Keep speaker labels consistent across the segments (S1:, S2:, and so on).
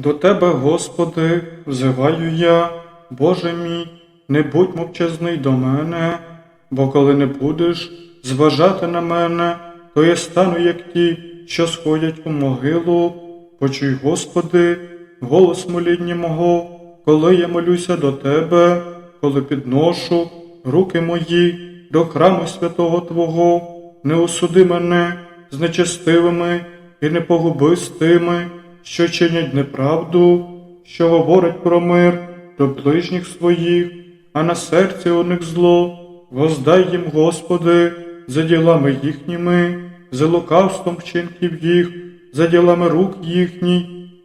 S1: До Тебе, Господи, взиваю я, Боже мій, не будь мовчазний до мене, бо коли не будеш зважати на мене, то я стану, як ті, що сходять у могилу. Почуй, Господи, голос моління мого, коли я молюся до Тебе, коли підношу руки мої до храму святого Твого, не осуди мене з нечестивими і не погуби з тими, що чинять неправду, що говорять про мир до ближніх своїх, а на серці у них зло. Воздай їм, Господи, за ділами їхніми, за лукавством вчинків їх, за ділами рук їхніх,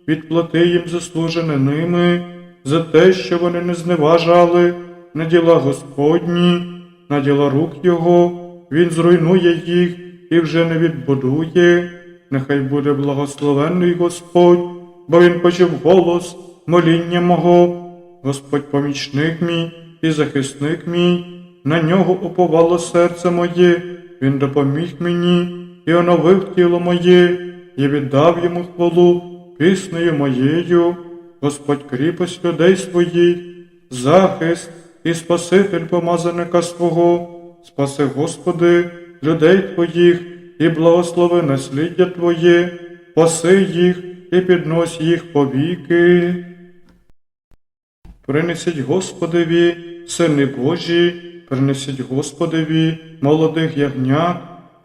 S1: відплати їм заслужене ними, за те, що вони не зневажали на діла Господні, на діла рук Його, Він зруйнує їх і вже не відбудує. Нехай буде благословенний Господь, бо Він почув голос моління мого. Господь помічник мій і захисник мій, на нього уповало серце моє, Він допоміг мені і оновив тіло моє, і віддав йому хвалу піснею моєю, Господь кріпость людей своїх, захист і Спаситель помазаника свого, спаси, Господи, людей Твоїх і благослови насліддя Твоє, паси їх і піднось їх повіки. Принесіть Господеві, сини Божі, принесіть Господеві, молодих ягнят,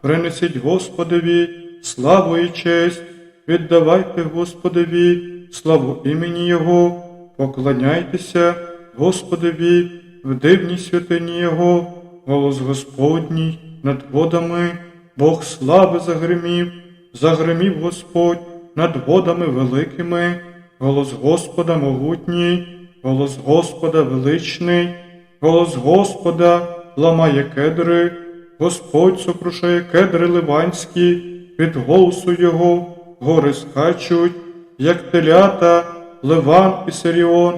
S1: принесіть Господеві, славу і честь, віддавайте Господеві, славу імені Його, поклоняйтеся Господеві, в дивній святині Його, голос Господній над водами, Бог слави загримів, загримів Господь над водами великими, голос Господа могутній, голос Господа величний, голос Господа ламає кедри, Господь сокрушає кедри ливанські, від голосу Його гори скачуть, як телята, Ливан і Сиріон,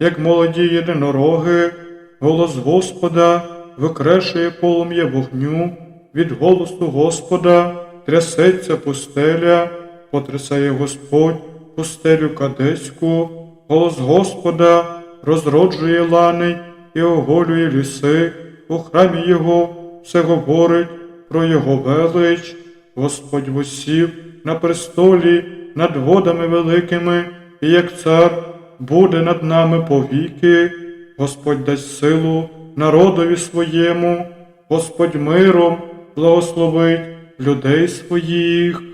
S1: як молоді єдинороги, голос Господа викрешує полум'я вогню, від голосу Господа трясеться пустеля, потрясає Господь пустелю кадеську, голос Господа розроджує лани і оголює ліси, у храмі Його все говорить про Його велич, Господь восів на престолі над водами великими, і як цар буде над нами повіки, Господь дасть силу народові своєму, Господь миром благословить людей своїх.